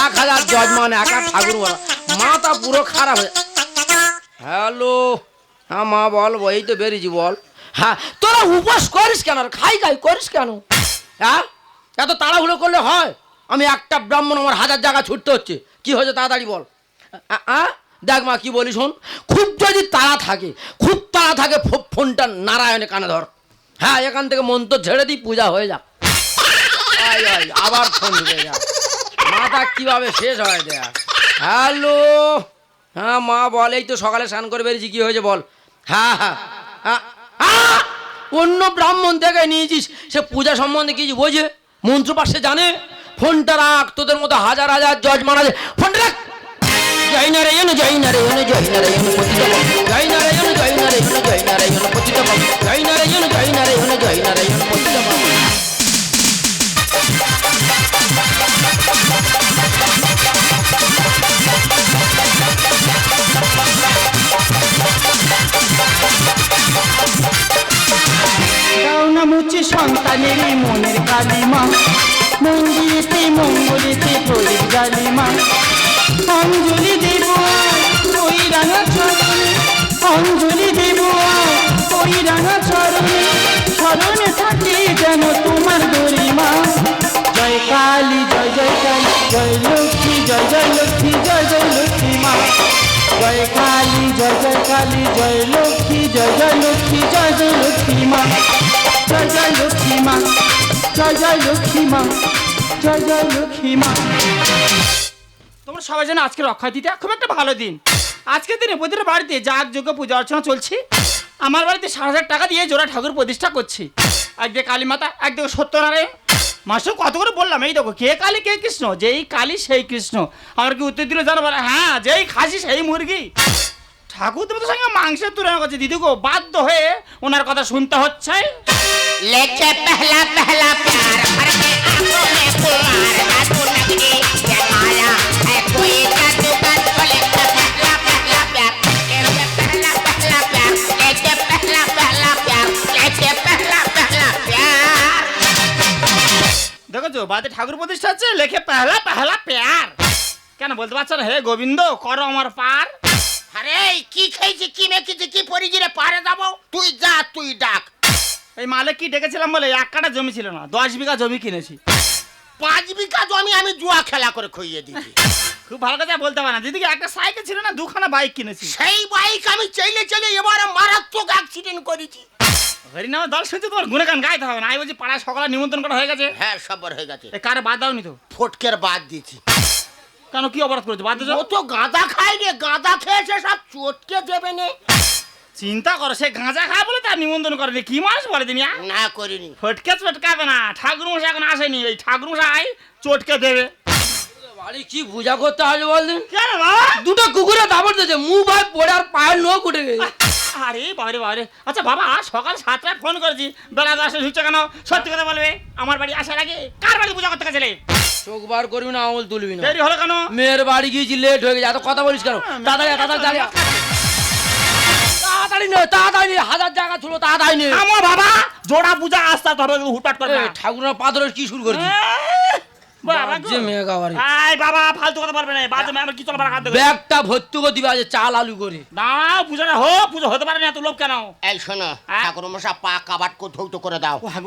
এক হাজার জজমান একা ঠাকুর বলা মাথা পুরো খারাপ হয়ে হ্যালো হ্যাঁ মা, বল এই তো বেরিয়েছি, বল। হ্যাঁ তোরা উপোস করিস কেন খাই খাই করিস কেন? হ্যাঁ? এত তাড়াহুড়ো করলে হয়? আমি একটা ব্রাহ্মণ আমার হাজার জায়গা ছুটতে হচ্ছে। কি হয়েছে তাড়াতাড়ি বল। আ? দেখ মা, কি বলি শোন। খুব যদি তাড়া থাকে, খুব তাড়া থাকে ফোনটা নারায়ণে কানে ধর। হ্যাঁ এখান থেকে মন্ত্র ঝেড়ে দিই, পূজা হয়ে যাক। আবার ফোন ঢুকে মাথা কীভাবে শেষ হয় হ্যালো? হ্যাঁ মা তো সকালে স্নান করে বেরিয়েছি হয়েছে বল? হ্যাঁ হ্যাঁ হ্যাঁ! অন্য ব্রাহ্মণ থেকে নিয়েছিস, সে পূজা সম্বন্ধে কিছু বোঝে মন্ত্র পাশে জানে? ফোনটা রাখ, তোদের মতো হাজার হাজার জজ মারা যায়। ফোনটা রাখ। জয় নারায়ণ জয় নারায়ণ জয় নারায়ণ পতিত। জয় নারায়ণ জয় নারায়ণ জয় নারায়ণ পতিত। জয় নারায়ণ জয় নারায়ণ জয় নারায়ণ। কাউনা মুচি সন্তানের মনের কালিমা। মঙ্গলিতে মঙ্গলিতে প্রদীপ গালিমা। অঞ্জলি দেব ওই রাঙা চরণে। অঞ্জলি দেব ওই রাঙা চরণে। স্মরণে থাকে যেন তোমার গরিমা। জয় কালী, জয় জয় কালী, জয় লক্ষ্মী, জয় জয় লক্ষ্মী, জয় জয় লক্ষ্মী মা। জয় কালী, জয় জয় কালী, জয় লক্ষ্মী, জয় জয় লক্ষ্মী, জয় জয় লক্ষ্মী মা। তোমরা সবাই জানো আজকে রক্ষা দিতে খুব একটা ভালো দিন। আজকের দিনে প্রতিটা বাড়িতে যাগ যোগ্য পূজা অর্চনা চলছে। আমার বাড়িতে সাত হাজার টাকা দিয়ে জোড়া ঠাকুর প্রতিষ্ঠা করছি। একদিকে কালী মাতা একদিকে সত্যনারায়ণ। মাসের কত করে বললাম, এই দেখো, কে কালী, কে কৃষ্ণ? যেই কালী, সেই কৃষ্ণ। আমার কি উত্তর দিল জানো হ্যাঁ যেই খাসি, সেই মুরগি। ঠাকুর তুমি তো সঙ্গে মাংসের তুলনা করছে দিদি গো বাধ্য হয়ে ওনার কথা শুনতে হচ্ছে लेके पहला पहला प्यार भर के आंखों में फुहार जादू नगरी ये माया है कोई जादूगर बोले के पहला पहला प्यार लेके पहला पहला प्यार लेके पहला पहला प्यार लेके पहला पहला प्यार দেখো বাড়িতে ঠাকুর প্রতিষ্ঠা হচ্ছে লেখে পেহলা পেহলা প্যার কেন বলতে পারছো না হে গোবিন্দ করো আমার পার আরে কি খেয়েছি কি মেখেছি কি পরিজিরে পারে যাব। তুই যা তুই ডাক। এই মালিক কি ডেকেছিলাম বলে? এক কাটা জমি ছিল না দশ বিঘা জমি কিনেছি। পাঁচ বিঘা জমি আমি জুয়া খেলা করে খুইয়ে দিচ্ছি খুব ভালো কথা বলতে পারে না। দিদিকে একটা সাইকেল ছিল না দুখানা বাইক কিনেছি। সেই বাইক আমি চলে চলে এবারে মারাত্মক অ্যাক্সিডেন্ট করেছি। হরিনামের দল শুনছে তোমার গুণগান গাইতে হবে না। আমি বলছি পাড়ায় সকালে নিমন্ত্রণ করা হয়ে গেছে। হ্যাঁ সবার হয়ে গেছে। এ কারে বাদ দাওনি তো? ফটকের বাদ দিয়েছি। কেন কি অপরাধ করেছে? বাদ ও তো গাঁদা খায় রে গাঁদা খেয়েছে সব চটকে দেবে নে। চিন্তা করো সে গাঁজা খায় বলে তার নিমন্ত্রণ করেনি। কি মানুষ বলে দিনি না করিনি। ফটকে চটকাবে না। ঠাকুর মশাই এখন আসেনি এই ঠাকুর মশাই চটকে দেবে। বাড়ি কি পূজা করতে হবে বলদিন কেন বাবা দুটো কুকুরে দাবড় দিয়েছে মুখ ভাই পড়ে আর পায়ের নোখ উঠে গেছে। আরে বাবারে বাবারে। আচ্ছা বাবা সকাল সাতটায় ফোন করেছি। বেলা দশটা ঢুকছে কেন? সত্যি কথা বলবে আমার বাড়ি আসার আগে কার বাড়ি পূজা করতে গেছিলে? চোখ বার করবি না আঙুল তুলবি না। দেরি হলো কেন? মেয়ের বাড়ি গিয়েছি লেট হয়ে গেছে এত কথা বলিস কেন? তাড়াতাড়ি তাড়াতাড়ি তাড়াতাড়ি নে তাড়াতাড়ি নে হাজার জায়গা ছিল তাড়াতাড়ি নে। আমার বাবা জোড়া পূজা আসতে করবে না। ঠাকুরের পাথরের কি শুরু করেছি বাবা গো। যে মেয়ে গাওয়ারে আয় বাবা ফালতু কথা বলবে না বাজে আমার কি চলবে হাত দেবে ব্যাগটা ভর্তি করে দিবে আজ চাল আলু করে। না হো পুজো হতে পারে না এত লোক কেন? এই শোনো হ্যাঁ? ঠাকুর মশা পা কাবাট কো ধৌত করে দাও। ও হ্যাঁ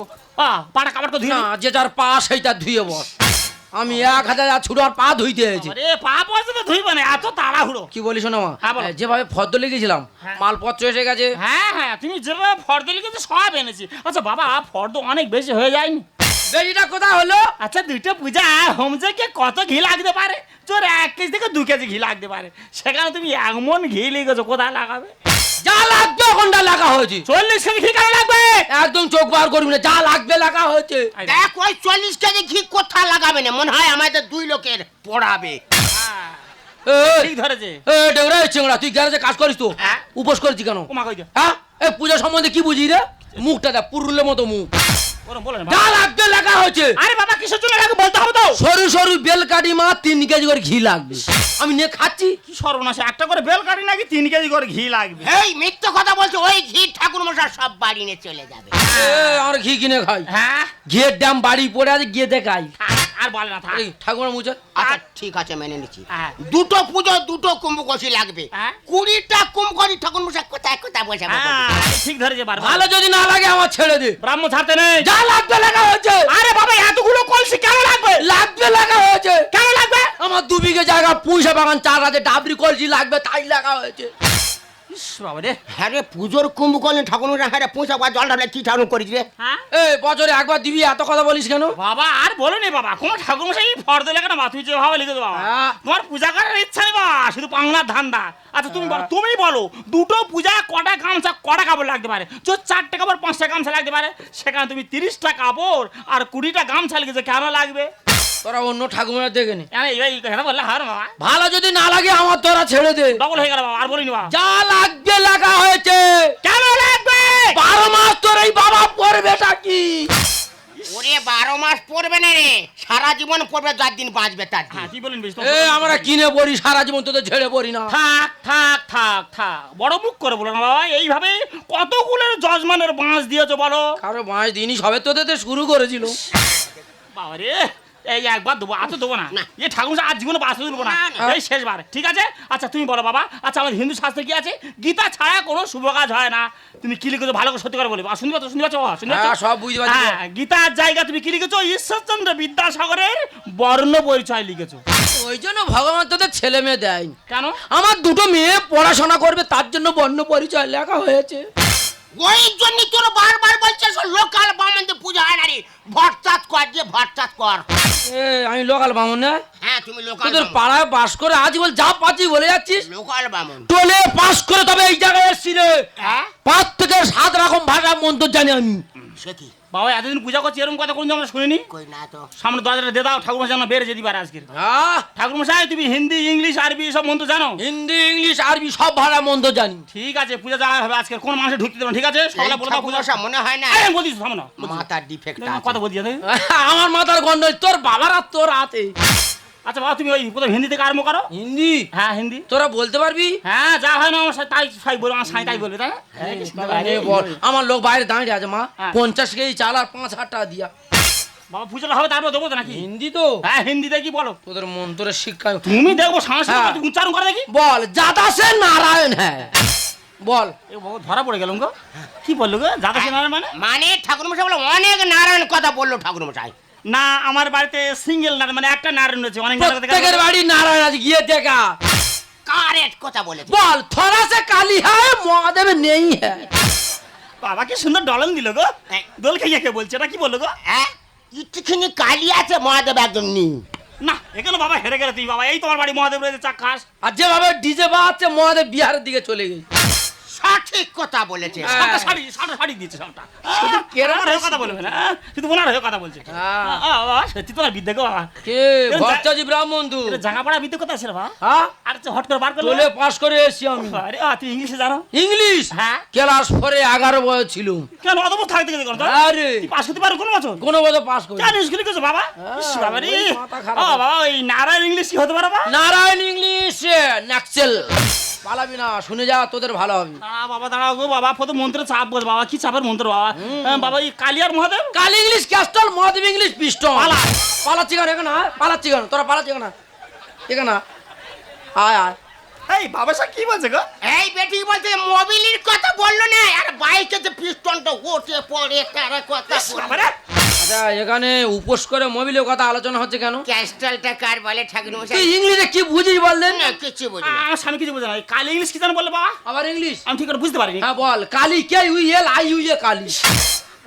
ধুই না। যে যার পা সেইটা ধুয়ে বস। আমি এক হাজার আর ছুটো আর পা ধুইতে হয়েছি পা পয়সা তো ধুইবে না এত তাড়াহুড়ো। কি বলিস না মা হ্যাঁ, বলো। যেভাবে ফদ্দ লেগেছিলাম হ্যাঁ। মালপত্র এসে গেছে। হ্যাঁ হ্যাঁ তুমি যেভাবে ফর্দ লিখেছো সব এনেছি। আচ্ছা বাবা ফর্দ অনেক বেশি হয়ে যায়নি। বেজিটা কোথায় হলো? আচ্ছা দুটো পূজা হোম থেকে কত ঘি লাগতে পারে? তোর এক কেজি থেকে দু কেজি ঘি লাগতে পারে। সেখানে তুমি এমন ঘি লিখেছো কোথায় লাগাবে? যা লাগবে ওখানটা লাগা হয়েছে। চল্লিশ কেজি ঘি কেন লাগবে? একদম চোখ বার করবি না যা লাগবে লাগা হয়েছে। দেখ ওই চল্লিশ কেজি ঘি কোথায় লাগাবে না? মনে হয় আমাদের দুই লোকের পড়াবে। হ্যাঁ, ঠিক ধরেছে। এই ডেংরা চেংড়া তুই গ্যারেজে কাজ করিস তো? হ্যাঁ। উপোস করেছি কেন? হ্যাঁ? এই পূজা সম্বন্ধে কি বুঝি রে? মুখটা দেখ পুরুলের মতো মুখ। যা লাগবে লাগা হয়েছে। আরে বাবা কিসের জন্য লাগে বলতে হবে তো। সরু সরু বেলকাটি মা তিন কেজি করে ঘি লাগবে। আমি নিয়ে খাচ্ছি। কি সর্বনাশ একটা করে বেল কাটি নাকি তিন কেজি করে ঘি লাগবে? এই মিথ্যে কথা বলছো ওই ঘি ঠাকুর মশাই সব বাড়ি নিয়ে চলে যাবে। এ, ঘি কিনে খাই। হ্যাঁ? ঘিয়ের দাম বাড়ি পড়ে আছে গিয়ে দেখাই। থাক, আর বলে না থাক। মুছে আচ্ছা ঠিক আছে মেনে নিচ্ছি। হ্যাঁ। দুটো পুজো দুটো কুম্ভকষি লাগবে। হ্যাঁ। কুড়িটা কুম্ভকষি ঠাকুর মশাই কোথায় কোথায় বসাবো হ্যাঁ, ঠিক ধরেছে বার ভালো যদি না লাগে আমার ছেড়ে দে। ব্রাহ্ম ছাড়তে নেই। যা লাগবে লাগা হয়েছে। আরে বাবা এতগুলো কলসি কেন লাগবে? লাগবে লাগা হয়েছে। কেন লাগবে? আমার দু বিঘে জায়গা পুঁইশা বাগান চার আছে ডাবরি কলসি লাগবে তাই লাগা হয়েছে। হ্যাঁ রে পুজোর কুম্ভকষি ঠাকুর হ্যাঁ রে পয়সা বা জল ঢালে কি ঠাকুর করিস রে? হ্যাঁ? এই বছরে একবার দিবি এত কথা বলিস কেন? বাবা আর বলো নি বাবা কোন ঠাকুর মশাই ফর্দ লেখা না বা তুই যেভাবে লিখে দে বাবা। হ্যাঁ। তোমার পূজা করার ইচ্ছা নেই বাবা শুধু বাংলার ধান্দা। আচ্ছা তুমি বলো তুমি বলো দুটো পূজা কটা গামছা কটা কাপড় লাগতে পারে? তো চারটে কাপড় পাঁচটা গামছা লাগতে পারে? সেখানে তুমি তিরিশটা কাপড় আর কুড়িটা গামছা লিখেছো কেন লাগবে? তোরা অন্য ঠাকুমারা দেখে নে। ভালো যদি না লাগে আমার তোরা ছেড়ে দে। ডবল হয়ে গেল আর বলিনি যা লাগবে লাগা হয়েছে। কেন লাগবে? বারো মাস তোর এই বাবা পড়বেটা কি? ওরে বারো মাস পড়বে না রে। সারা জীবন পড়বে যার দিন বাঁচবে তার হ্যাঁ কি বলেন এ আমরা কিনে পড়ি সারা জীবন তোদের ছেড়ে পড়ি না। থাক থাক থাক থাক। বড় মুখ করে বলো না বাবা এইভাবে কতগুলোর জজমানের বাঁশ দিয়েছ বলো? কারও মাস দিনই সবে তোদের তো শুরু করেছিল। বাবা রে এই একবার দেবো আর তো দেবো না। ঠাকুর আজ জীবনে দেবো না। এই শেষবার ঠিক আছে? আচ্ছা তুমি বলো বাবা। আচ্ছা আমাদের হিন্দু শাস্ত্রে কি আছে? গীতা ছাড়া কোনো শুভ কাজ হয় না। তুমি কি লিখেছো? ভালো করে সত্যি করে বলবে শুনতে পাচ্ছ শুনতে পাচ্ছ? শুনতে হ্যাঁ? সব বুঝতে পারছি। হ্যাঁ, গীতার জায়গা তুমি কি লিখেছো? ঈশ্বরচন্দ্র বিদ্যাসাগরের বর্ণ পরিচয় লিখেছো। ওই জন্য ভগবান তোদের ছেলে মেয়ে দেয় কেন? আমার দুটো মেয়ে পড়াশোনা করবে তার জন্য বর্ণ পরিচয় লেখা হয়েছে। ওই জন্য তোর বারবার বলছিস লোকাল পূজা হয় না রে ভট্টাত কর যে ভট্টাত কর। এ আমি লোকাল বামন না? হ্যাঁ তুমি লোকাল তোদের পাড়ায় বাস করে আজ বল যা পাচ্ছি বলে যাচ্ছিস? লোকাল বামন। টোলে পাস করে তবে এই জায়গায় এসেছিলে হ্যাঁ? পাঁচ থেকে সাত রকম ভাষা মন্তর জানি আমি। সে কি? বাবা এতদিন পূজা করছি এরকম কথা কোনদিন আমরা শুনিনি? কই না তো। সামনে দরজাটা দিয়ে দাও ঠাকুর মশাই বেড়ে যেতে পারে আজকে। হ্যাঁ ঠাকুর মশাই তুমি হিন্দি ইংলিশ আরবি সব মন্ত্র জানো? হিন্দি ইংলিশ আরবি সব ভাষা মন্দ জানি। ঠিক আছে পূজা যাওয়া হবে আজকে কোন মানুষে ঢুকতে দেবো না, ঠিক আছে? সকালে বলে দাও পূজা। সব মনে হয় না। আমি বলছিস সামনে মাথার ডিফেক্ট কথা বলছি আমি। আমার মাথার গন্ডই তোর বাবার আর তোর হাতে। আচ্ছা বাবা তুমি ওই প্রথম হিন্দি থেকে আরম্ভ করো? হিন্দি? হ্যাঁ হিন্দি। তোরা বলতে পারবি? হ্যাঁ যা হয় না আমার সাথে তাই সাই বলব আমার সাই তাই বলবে তাই না? এ বল আমার লোক বাইরে দাঁড়িয়ে আছে মা। হ্যাঁ। পঞ্চাশ কেজি চাল আর পাঁচ হাজার টাকা দিয়া। বাবা পুজোটা হবে তারপর দেবো তো নাকি? হিন্দি তো? হ্যাঁ হিন্দিতে কি বলো। তোদের মন্ত্রের শিক্ষা তুমি দেখব সংস্কৃত হ্যাঁ। উচ্চারণ করে দেখি। বল যাদা সে নারায়ণ হ্যাঁ। বল। ধরা পড়ে গেলাম গো। কি বলল গো? যাদা সিনহার মানে? মানে ঠাকুরমশাই বলে অনেক নারায়ণ কথা বলল ঠাকুরমশাই। না আমার বাড়িতে সিঙ্গেল নারায়ণ মানে একটা নারায়ণ রয়েছে অনেক প্রত্যেকের বাড়ি নারায়ণ আছে গিয়ে দেখা। কারেক্ট কথা বলেছে। বল থরা সে কালি হ্যাঁ মহাদেব নেই হ্যাঁ। বাবা কি সুন্দর ডলন দিল গো। হ্যাঁ। দোল খেয়ে কে বলছে এটা কি বলল গো? হ্যাঁ ইটুখানি কালি আছে মহাদেব একদম নি না এখানে বাবা হেরে গেলে তুই বাবা এই তোমার বাড়ি মহাদেব রয়েছে চাক খাস। আর যেভাবে ডিজে বাজছে মহাদেব বিহারের দিকে চলে গেছে। সঠিক কথা বলেছে। হ্যাঁ। সাতটা শাড়ি সাতটা শাড়ি সবটা। শুধু হয়ে কথা বলবে না? শুধু ওনার হয়ে কথা বলছে। হ্যাঁ। বাবা সত্যি বিদ্যে গো কে? ভট্টাজি ব্রাহ্মণ তু বিদ্যে বাবা হ্যাঁ? আর তো হট করে বার পাস করে এসছি আমি। আরে আ, তুই ইংলিশে জানো? ইংলিশ? হ্যাঁ। ক্লাস ফোরে এগারো বছর ছিল। কেন অত বছর থাকতে গেলে কোন আরে। তুই পাস করতে পারো কোন বছর? কোনো বছর পাস করি কেন স্কুলে গেছো বাবা? হ্যাঁ, বাবা রে। বাবা ওই নারায়ণ ইংলিশ কি হতে পারে বাবা নারায়ণ ইংলিশ নাকসেল পালাবি না শুনে যা তোদের ভালো হবে। দাঁড়া বাবা দাঁড়াও গো বাবা প্রথম মন্ত্র চাপ বল বাবা কি চাপের মন্ত্র বাবা? হ্যাঁ, বাবা এই কালিয়ার মহাদেব? কাল English castle Mahadev English pistol. পালা। পালাচ্ছি কেন? এখানে পালাচ্ছি কেন? তোরা পালাচ্ছি কেন? এখানে আয়। আয় আয়। এই বাবা সা কি বলছে গো? এই বেটি বলছে মোবিলির কথা বলল না আর বাইকে যে পিস্টনটা ওঠে পড়ে তারা কথা আচ্ছা এখানে উপোস করে মোবিলের কথা আলোচনা হচ্ছে কেন? ক্যাস্টলটা কার বলে ঠাকুরমশাই? তুই ইংলিশে কি বুঝিস বললেন? না কিছু বুঝি না। আমার স্বামী কিছু বোঝে না। এই কালি ইংলিশ কি জানো বললে বাবা? আবার ইংলিশ? আমি ঠিক করে বুঝতে পারিনি। হ্যাঁ বল। Kali K U L I U A Kali.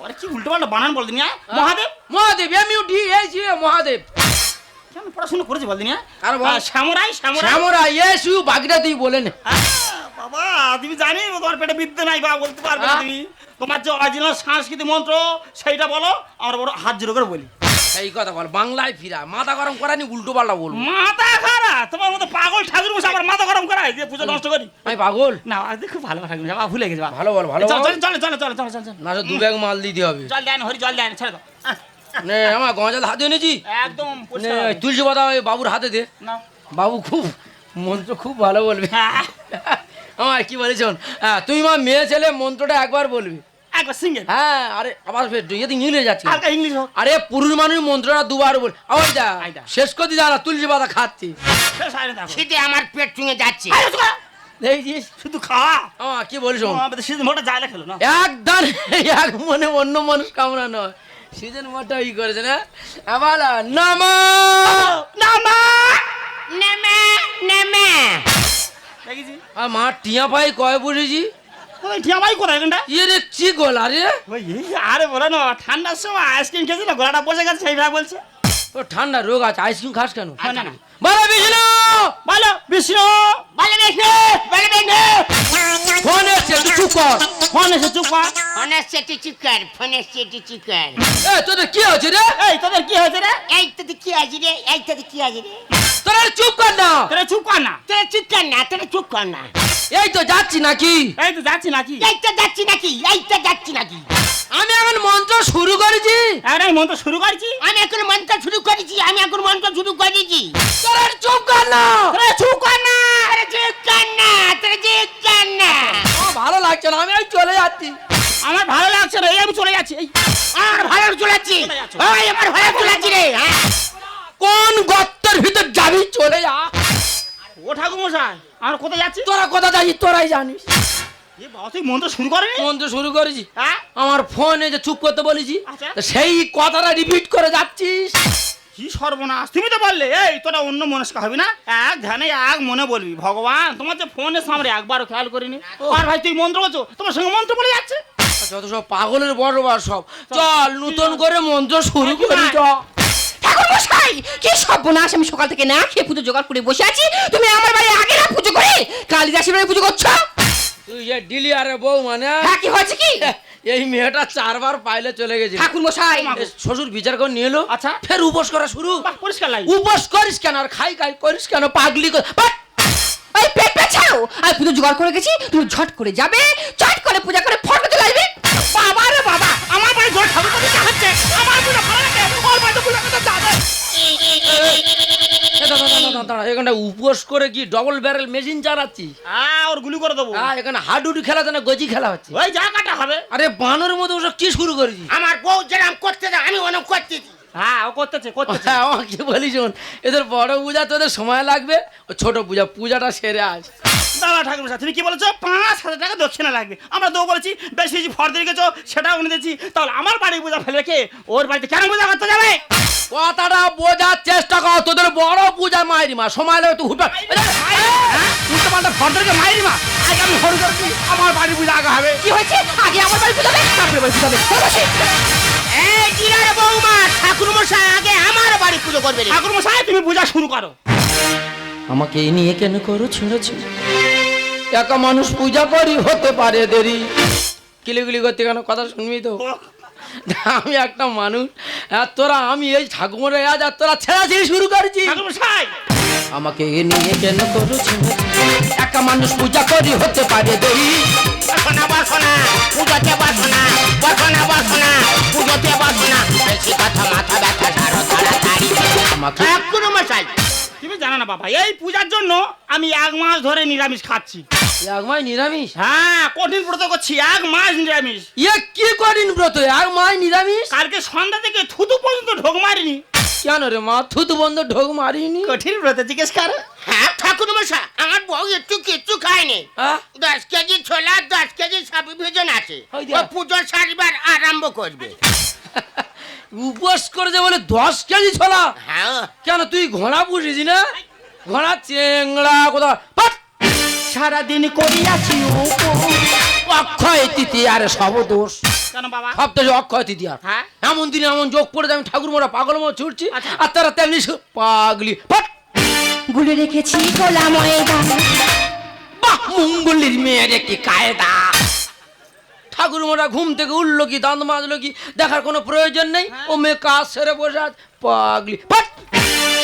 আরে কি উল্টো পাল্টা বানান বল দিনি Mahadev? Mahadev M U D H U Mahadev. কেন পড়াশোনা করেছে বল দিনি আর বল। শ্যামরাই শ্যামরাই শ্যামরা ইয়েস ইউ বাগদা তুই বলেন। আহ, বাবা তুমি জানি তোমার পেটে বিদ্যে নাই বাবা বলতে পারবে না হ্যাঁ? তুমি। তোমার যে অরিজিনাল সাংস্কৃতিক মন্ত্র সেইটা বলো আমরা বড় হাত জোড়ো করে বলি। এই কথা বল বাংলায় ফিরা। মাথা গরম করানি উল্টো পাল্টা বলব। মাথা খারাপ তোমার মতো পাগল ঠাকুর বসে আবার মাথা গরম করায় দিয়ে পুজো নষ্ট করি। আমি পাগল? না আজ খুব ভালো ঠাকুর বাবা ভুলে গেছে বাবা। ভালো বল ভালো চল বল। চল চল চল চল চল চল চল। না দু ব্যাগ মাল দিতে হবে। জল দেন হরি জল দেন ছেড়ে দাও। নে আমার গঞ্জাল হাতে এনেছি একদম তুলসী পাতা বাবুর হাতে দে। না। বাবু খুব মন্ত্র খুব ভালো বলবে। হ্যাঁ, আমার কি বলেছ হ্যাঁ তুমি মা মেয়ে ছেলে মন্ত্রটা একবার বলবি। একবার সিঙ্গেল। হ্যাঁ আরে আবার ইংলিশ যাচ্ছে হালকা ইংলিশ আরে পুরুষ মানুষ মন্ত্রটা দুবার বল। আবার যা শেষ করে দিই তুলসী পাতা খাচ্ছি। হয় আমার পেট চুঙে যাচ্ছে। দেখছিস শুধু খাওয়া আমার কি বলিস সিজন মোটা না খেলো না? এক দান এক মনে অন্য মানুষ কামনা নয়। সিজন মোটা ই করেছে না? আবার নামা না মা নেমে নেমে দেখেছি আর মা টিয়া পাই কয় বসেছি কোথায় এখানটা ইয়ে রে কি গলা রে? আরে বলে না ঠান্ডার সময় আইসক্রিম খেয়েছি না গলাটা বসে গেছে সেইভাবে বলছে। ও ঠান্ডা রোগ আছে আইসক্রিম খাস কেন? না, না। বলো বিষ্ণু! বলো বিষ্ণু! বলে দেখে বলে দেখে ফোন এসছে তুই চুপ কর। ফোন চুপ কর। এ তোদের কি হচ্ছে রে? এই তোদের কি হয়েছে রে? এই তো কি আছে রে? এই তো কি আছে রে? তোরা চুপ কর না। তোরা চুপ কর না। তোরা চুপ কর না তোরা চুপ কর না। এই তো যাচ্ছি নাকি? এই তো যাচ্ছি নাকি। এই তো যাচ্ছি নাকি এই তো যাচ্ছি নাকি। আমি এখন মন্ত্র শুরু করেছি। এখন আমি মন্ত্র শুরু করছি? আমি এখন মন্ত্র শুরু করেছি আমি এখন মন্ত্র শুরু করেছি। তোরা চুপ কর না। তোরা চুপ কর না তোরা চুপ কর না তোরা চুপ কর না। ভালো লাগছে না আমি চলে যাচ্ছি। আমার ভালো লাগছে না এই আমি চলে যাচ্ছি আর ভালো চলাচ্ছি ওই আমার ভালো চলাচ্ছি রে হ্যাঁ। কোন গর্তের ভিতর ভিতর যাবি? চলে যা। ও ঠাকুর মশাই আমার কোথায় যাচ্ছি? তোরা কোথা যাচ্ছিস? তোরাই জানিস। মন্ত্র শুরু করেনি? মন্ত্র শুরু করেছি। হ্যাঁ? আমার ফোনে যে চুপ করতে বলেছি। আচ্ছা। সেই কথাটা রিপিট করে যাচ্ছিস। কি সর্বনাশ তুমি তো বললে এই তোরা অন্য মনস্ক হবি না? এক ধ্যানে এক মনে বলবি। ভগবান তোমার যে ফোনের সামনে একবারও খেয়াল করিনি। আর ভাই তুই মন্ত্র বলছো? তোমার সঙ্গে মন্ত্র বলে যাচ্ছে। যত সব পাগলের বড় বড় সব। চল নতুন করে মন্ত্র শুরু করি চল ঠাকুর মশাই কি সর্বনাশ আমি সকাল থেকে না খেয়ে পুজো জোগাড় করে বসে আছি? তুমি আমার বাড়ি আগে না পুজো করে কালিদাসের বাড়ি পুজো করছ? তুই যে ডিলি আরে বউ মানে? হ্যাঁ কি হয়েছে কি? এই মেয়েটা চারবার পাইলে চলে গেছে ঠাকুর মশাই। শ্বশুর বিচার করে নিয়ে এলো। আচ্ছা। ফের উপোস করা শুরু। পরিষ্কার লাগে উপোস করিস কেন? আর খাই খাই করিস কেন? পাগলি বাট! পেট পেছাও। আমি পুজো জোগাড় করে গেছি তুমি ঝট করে যাবে চট করে পূজা করে ফটো চলে দাঁড়া, উপোস করে কি ডবল ব্যারেল মেশিন চালাচ্ছি? হ্যাঁ ওর গুলি করে দেবো। হ্যাঁ এখানে হাডুডু খেলা না গজি খেলা হচ্ছে। ওই জায়গাটা হবে। আরে বানর মতো ওসব কি শুরু করেছি আমার বউ যেরকম করতে দাও আমি অনেক করতেছি হ্যাঁ ও করতেছে করতেছে। হ্যাঁ আমাকে বলি শোন এদের বড় পূজা তোদের সময় লাগবে ও ছোট পূজা পূজাটা সেরে আস দাদা ঠাকুর মশাই তুমি কি বলেছ? পাঁচ হাজার টাকা দক্ষিণা লাগবে। আমরা তো বলেছি বেশি বেশি ফর্দ রেখেছো সেটাও উনি দিয়েছি। তাহলে আমার বাড়ি পূজা ফেলে রেখে ওর বাড়িতে কেন পূজা করতে যাবে? কথাটা বোঝার চেষ্টা কর তোদের বড় পূজা মায়েরি মা সময় লাগবে তুই হুটে উল্টো পাল্টা ফর্দরকে মায়েরি মা? আজ আমি করছি আমার পূজা আগে হবে। কি হয়েছে? আগে আমার বাড়ি পুজো হবে তারপরে বাড়ি পুজো হবে। বৌমা ঠাকুর মশাই আগে আমার বাড়ি পুজো করবে ঠাকুর মশাই তুমি পূজা শুরু করো। আমাকে এই নিয়ে কেন করো ছেড়েছি একা মানুষ পূজা করি হতে পারে দেরি। কিলিগুলি করতে কেন? কথা শুনবি তো? আমি একটা মানুষ। আর তোরা আমি এই ঠাকুমারে আজ আর তোরা ছেড়াছেড়ি শুরু করেছি। আমাকে এ নিয়ে কেন করো ছেড়েছি একা মানুষ পূজা করি হতে পারে দেরি। বসনা বসনা পুজোতে বসনা বসনা বসনা পুজোতে বসনা। বেশি কথা মাথা ব্যথা ছাড়ো তাড়াতাড়ি। আমাকে ঠাকুর মশাই তুমি জানো না বাবা এই পূজার জন্য আমি এক মাস ধরে নিরামিষ খাচ্ছি। একমাই নিরামিষ? হ্যাঁ কঠিন ব্রত করছি এক মাস নিরামিষ। ইয়ে কি করিন ব্রত? এক মাই নিরামিষ? কালকে সন্ধ্যা থেকে থুতু পর্যন্ত ঢোক মারিনি। কেন রে মা থুতু বন্ধ ঢোক মারিনি? কঠিন ব্রত জিজ্ঞেস কর। হ্যাঁ ঠাকুর মশাই আমার বউ একটু কিচ্ছু খায়নি। হ্যাঁ? দশ কেজি ছোলা দশ কেজি সাবু ভেজন আছে। ও পুজো সারিবার আরম্ভ করবে। উপোস করেছে বলে দশ কেজি ছোলা? হ্যাঁ। কেন তুই ঘোড়া পুষিস না? ঘোড়া চেংড়া কোথা পাট! সারাদিন করিয়াছি অক্ষয় তৃতীয়ার সব দোষ। কেন বাবা? সব তো অক্ষয় তৃতীয়ার। হ্যাঁ? এমন দিনে এমন যোগ পড়ে আমি ঠাকুর মোড়া পাগল মোড়া ছুটছি আচ্ছা। আর তারা তেমনি পাগলি! গুলে রেখেছি কোলা ময়দান বাহ মঙ্গলির মেয়ের একটি কায়দা। ঠাকুর মোড়া ঘুম থেকে উঠল কি দাঁত মাজলো কি দেখার কোনো প্রয়োজন নেই? ও মেয়ে কাজ সেরে বসে আছে পাগলি!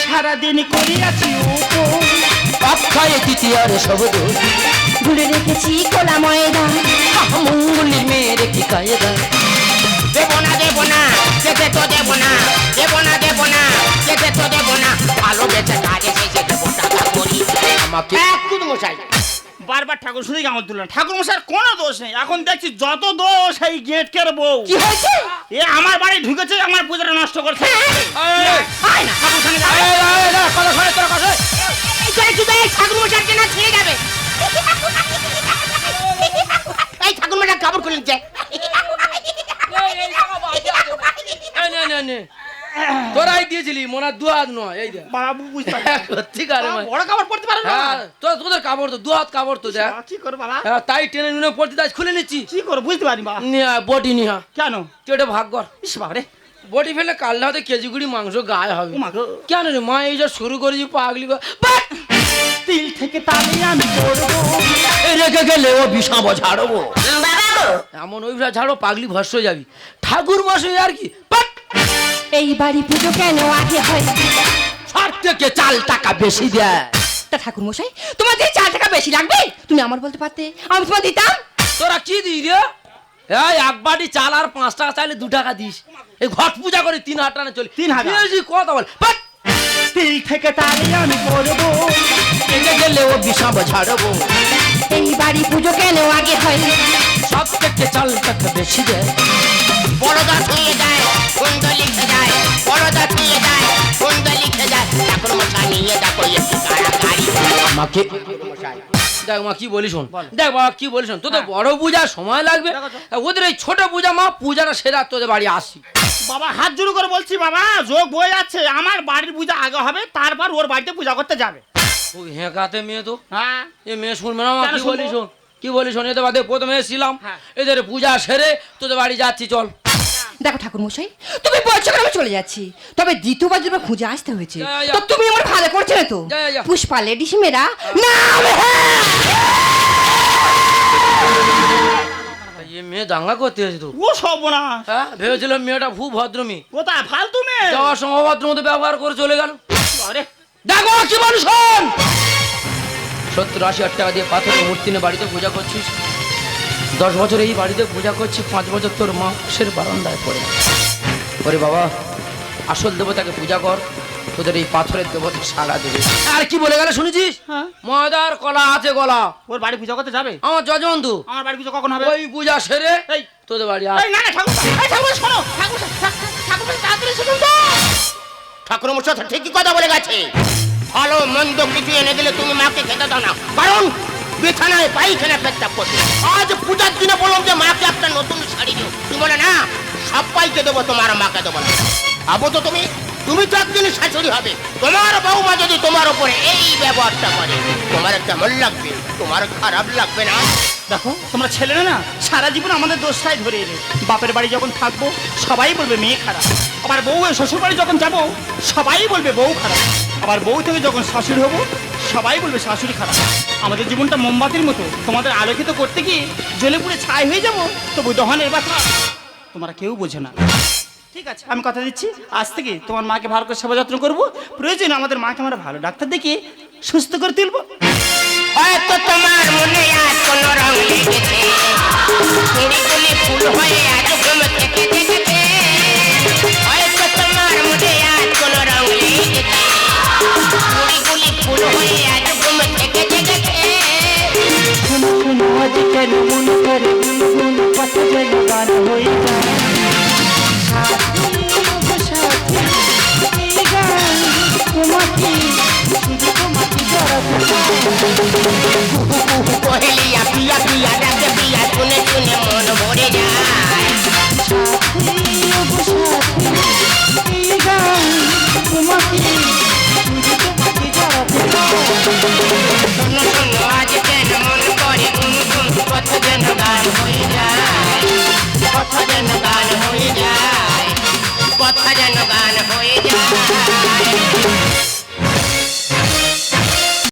সারাদিন করিয়াছি অক্ষয় তৃতীয়ার দোষ। গুলে রেখেছি কোলা ময়দা। মঙ্গলির মেয়ের একটি কায়দা দেব না দেব না যেতে তো দেব না দেব না দেব না যেতে তো দেব না। ভালো বেঁচে কাজে সে যেতে টাকা করি। আমাকে একটু মশাই। বারবার ঠাকুর শুধু আমার তুললেন ঠাকুর মশার কোনো দোষ নেই এখন দেখছি যত দোষ এই গেট গেটকের বউ কি হয়েছে এ আমার বাড়ি ঢুকেছে আমার পূজাটা নষ্ট করছে আয় না ঠাকুর কথা শোনে, তোরা কথা এই ঠাকুর মশাইকে না ছিঁড়ে যাবে এই ঠাকুর মশাই কাপড় খুলে নিচ্ছে এই, নে, নে, নে। তোরাই দিয়েছিলি মনে দু হাত নয় এই দেখ। বাবু বুঝতে পারছি। না। বড় কাপড় পরতে পারে না। হ্যাঁ তোর তোদের কাপড় তো দু হাত কাপড় তো দেখ। কি করব বাবা? হ্যাঁ তাই টেনে নুনে পড়তে তাই খুলে নিচ্ছি। কি করব বুঝতে পারি বাবা। নিয়ে বটি নিয়ে। কেন? কেটে ভাগ কর। ইস বাবা রে বটি ফেলে কাললে হয়তো কেজি কুড়ি মাংস গায়ে হবে। কেন রে মা এই যে শুরু করেছি পাগলি তিল থেকে তালে আমি পড়ব এই রেখে গেলে ও ঝাড়বো। এমন ওই ঝাড়ো পাগলি ভস্য যাবি। ঠাকুর মশাই আর কি! এই বাড়ি পুজো কেন আগে হয় সব থেকে চাল টাকা বেশি দেয় তা ঠাকুর মশাই তোমার দিয়ে চার টাকা বেশি লাগবে? তুমি আমার বলতে পারতে আমি তোমার দিতাম? তোরা কি দিই রে? এই এক বাটি চাল আর পাঁচ টাকা চাইলে দু টাকা দিস। এই ঘট পূজা করে তিন হাজার টাকা চলে। তিন হাজার? বেশি কথা বল! তিল থেকে তালে আমি রেখে গেলে ও বিষাম ঝাড়বো। এই বাড়ি পুজো কেন আগে হয় সব থেকে চাল টাকা বেশি দেয় বড়দা ছুঁয়ে যায় কুন্ডলি যায় বড়দা ছুঁয়ে যায় কুন্ডলি যায়। ঠাকুর মশাই নিয়ে দেখো একটু কাড়াকাড়ি আমাকে দেখ মা কি শোন? দেখ বাবা কি শোন? তোদের বড় পূজা সময় লাগবে। ওদের এই ছোট পূজা মা পূজাটা সেরা তোদের বাড়ি আসি। বাবা হাত জোড়ো করে বলছি বাবা যোগ বয়ে যাচ্ছে। আমার বাড়ির পূজা আগে হবে তারপর ওর বাড়িতে পূজা করতে যাবে। ওই হেঁকাতে মেয়ে তো। হ্যাঁ। এ মেয়ে শুনবে না মা কি? বলিস শোন? কি বলিস শোন এদের বাদে? প্রথমে এসেছিলাম। হ্যাঁ। এদের পূজা সেরে তোদের বাড়ি যাচ্ছি চল। দেখো ঠাকুর মশাই তুমি বলছো আমি চলে যাচ্ছি? তবে দ্বিতীয়বার আমায় খুঁজে আসতে হয়েছে। তো তুমি আমার ভালো করছ না তো। পুষ্পা লেডিস মেয়েরা না আমি এ মেয়ে দাঙ্গা করতে এসে তো। ও সব না হ্যাঁ ভেবেছিলাম মেয়েটা খুব ভদ্র মেয়ে। কোথায়? ফালতু মেয়ে? যাওয়ার সময় অভদ্র মতো ব্যবহার করে চলে গেল। আরে। দেখো কি শোন সত্তর আশি হাজার টাকা দিয়ে পাথরের মূর্তি নিয়ে বাড়িতে পূজা করছিস? দশ বছর এই বাড়িতে পূজা করছি পাঁচ বছর তোর মা পাশের বারান্দায় পড়ে। ওরে বাবা আসল দেবতাকে পূজা কর তোদের এই পাথরের দেবতা সাড়া দেবে। আর কি বলে গেলে শুনেছিস? হ্যাঁ। ময়দার কলা আছে গলা। ওর বাড়ি পূজা করতে যাবে? আমার যজবন্ধু আমার বাড়ি পূজা কখন হবে? ওই পূজা সেরে তোদের বাড়ি এই না না ঠাকুর এই ঠাকুর শোনো ঠাকুর ঠাকুর তাড়াতাড়ি শুনুন তো। ঠাকুর মশাই তো ঠিকই কথা বলে গেছে। ভালো, মন্দ কিছু এনে দিলে তুমি মাকে খেতে দাও না। কারণ বিছানায় পাইখানা পেটটা করছে আজ পূজার দিনে বললাম যে মাকে একটা নতুন শাড়ি দিও। তুমি বলে, না সবাইকে দেবো, তোমার মাকে দেবো না। ভাবো তো তুমি তুমি তো একদিন শাশুড়ি হবে। তোমার বৌমা যদি তোমার উপরে এই ব্যবহারটা করে, তোমার কেমন লাগবে, তোমার খারাপ লাগবে না। দেখো, তোমরা ছেলেরা না, সারা জীবন আমাদের দোষটাই ধরে এলে। বাপের বাড়ি যখন থাকব, সবাই বলবে মেয়ে খারাপ। আবার বউ শ্বশুর বাড়ি যখন যাব, সবাই বলবে বউ খারাপ। আবার বউ থেকে যখন শাশুড়ি হব, সবাই বলবে শাশুড়ি খারাপ। আমাদের জীবনটা মোমবাতির মতো। তোমাদের আলোকিত করতে গিয়ে জ্বলে পুড়ে ছাই হয়ে যাব, তবু দহনের ব্যথা তোমরা কেউ বোঝে না। ঠিক আছে, আমি কথা দিচ্ছি। আজ থেকে তোমার মাকে ভালো করে সেবা যত্ন করব। প্রয়োজন আমাদের মাকে আমরা ভালো ডাক্তার দেখিয়ে সুস্থ করে তুলবো। হয়তো তোমার মনে আজ কোন রং লেগেছে চুড়িগুলি ফুল হয়ে আজ ঘুম থেকে জেগেছে হয়তো তোমার মনে আজ কোন রং লেগেছে চুড়িগুলি ফুল হয়ে আজ ঘুম থেকে জেগেছে শোনো শোনো আজ কেন মন করে গুনগুন কথা যেন গান হয়ে যায়। গান হয়ে যায়